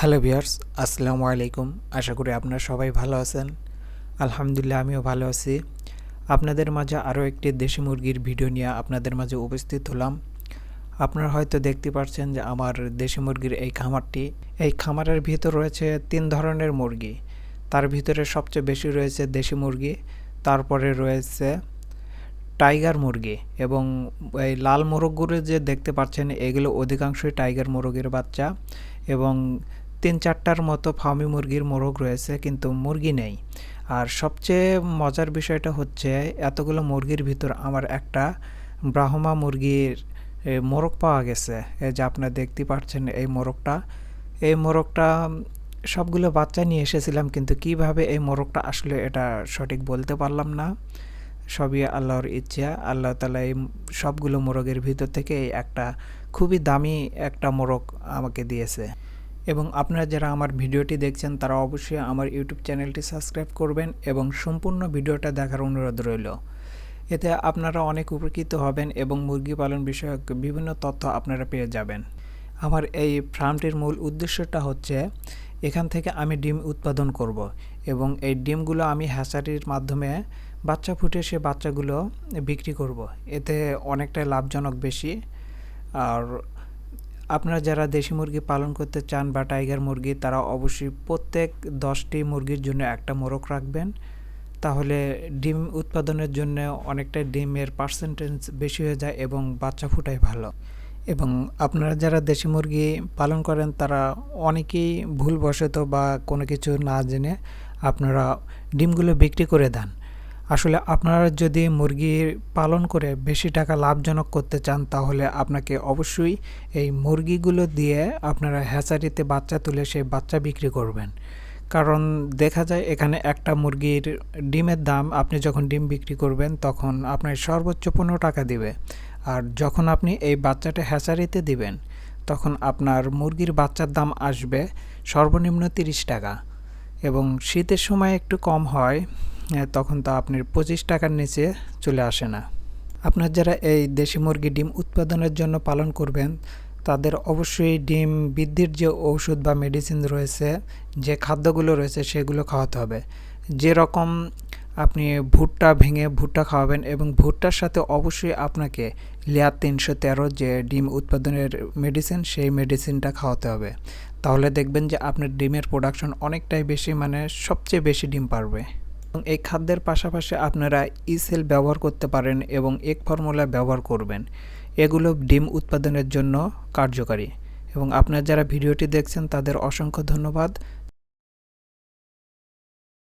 Hello বিয়ার্স আসসালামু আলাইকুম। আশা করি আপনারা সবাই ভালো আছেন। আলহামদুলিল্লাহ, আমিও ভালো আছি। আপনাদের মাঝে আরও একটি দেশি মুরগির ভিডিও নিয়ে আপনাদের মাঝে উপস্থিত হলাম। আপনারা হয়তো দেখতে পাচ্ছেন যে আমার দেশি মুরগির এই খামারটি। এই খামারের ভিতর রয়েছে তিন ধরনের মুরগি। তার ভিতরে সবচেয়ে বেশি রয়েছে দেশি মুরগি, তারপরে রয়েছে টাইগার মুরগি এবং এই লাল মোরগগুলো যে দেখতে পাচ্ছেন, এগুলো অধিকাংশই টাইগার মুরগির বাচ্চা এবং তিন চারটার মতো ফার্মি মুরগির মোরগ রয়েছে, কিন্তু মুরগি নেই। আর সবচেয়ে মজার বিষয়টা হচ্ছে, এতগুলো মুরগির ভিতর আমার একটা ব্রাহ্মা মুরগির মোরগ পাওয়া গেছে। যে আপনারা দেখতে পাচ্ছেন এই মোরগটা। এই মোরগটা সবগুলো বাচ্চা নিয়ে এসেছিলাম, কিন্তু কীভাবে এই মোরগটা আসলে এটা সঠিক বলতে পারলাম না। সবই আল্লাহর ইচ্ছা। আল্লাহ তালা এই সবগুলো মোরগের ভিতর থেকে একটা খুবই দামি একটা মোরগ আমাকে দিয়েছে। এবং আপনারা যারা আমার ভিডিওটি দেখছেন, তারা অবশ্যই আমার ইউটিউব চ্যানেলটি সাবস্ক্রাইব করবেন এবং সম্পূর্ণ ভিডিওটা দেখার অনুরোধ রইল। এতে আপনারা অনেক উপকৃত হবেন এবং মুরগি পালন বিষয়ক বিভিন্ন তথ্য আপনারা পেয়ে যাবেন। আমার এই ফার্মটির মূল উদ্দেশ্যটা হচ্ছে, এখান থেকে আমি ডিম উৎপাদন করব এবং এই ডিমগুলো আমি হ্যাচারির মাধ্যমে বাচ্চা ফুটে সে বাচ্চাগুলো বিক্রি করব। এতে অনেকটাই লাভজনক বেশি। আর আপনারা যারা দেশি মুরগি পালন করতে চান বা টাইগার মুরগি, তারা অবশ্যই প্রত্যেক দশটি মুরগির জন্য একটা মোরগ রাখবেন। তাহলে ডিম উৎপাদনের জন্য অনেকটা ডিমের পার্সেন্টেজ বেশি হয়ে যায় এবং বাচ্চা ফুটায় ভালো। এবং আপনারা যারা দেশি মুরগি পালন করেন, তারা অনেকেই ভুলবশত বা কোনো কিছু না জেনে আপনারা ডিমগুলো বিক্রি করে দেন। আসলে আপনারা যদি মুরগি পালন করে বেশি টাকা লাভজনক করতে চান, তাহলে আপনাকে অবশ্যই এই মুরগিগুলো দিয়ে আপনারা হ্যাচারিতে বাচ্চা তুলে সেই বাচ্চা বিক্রি করবেন। কারণ দেখা যায় এখানে একটা মুরগির ডিমের দাম, আপনি যখন ডিম বিক্রি করবেন, তখন আপনার সর্বোচ্চ পনেরো টাকা দিবে। আর যখন আপনি এই বাচ্চাটা হ্যাচারিতে দিবেন, তখন আপনার মুরগির বাচ্চার দাম আসবে সর্বনিম্ন তিরিশ টাকা। এবং শীতের সময় একটু কম হয় তখন তো আপনার পঁচিশ টাকার নিচে চলে আসে না। আপনার যারা এই দেশি মুরগি ডিম উৎপাদনের জন্য পালন করবেন, তাদের অবশ্যই ডিম বৃদ্ধির যে ঔষধ বা মেডিসিন রয়েছে, যে খাদ্যগুলো রয়েছে সেগুলো খাওয়াতে হবে। যেরকম আপনি ভুট্টা ভেঙে ভুট্টা খাওয়াবেন এবং ভুট্টার সাথে অবশ্যই আপনাকে লেয়ার তিনশো তেরো যে ডিম উৎপাদনের মেডিসিন সেই মেডিসিনটা খাওয়াতে হবে। তাহলে দেখবেন যে আপনার ডিমের প্রোডাকশন অনেকটাই বেশি মানে সবচেয়ে বেশি ডিম পারবে। এবং এই খাদ্যের পাশাপাশি আপনারা ইসেল ব্যবহার করতে পারেন এবং এক ফর্মুলা ব্যবহার করবেন। এগুলো ডিম উৎপাদনের জন্য কার্যকারী। এবং আপনারা যারা ভিডিওটি দেখছেন, তাদের অসংখ্য ধন্যবাদ।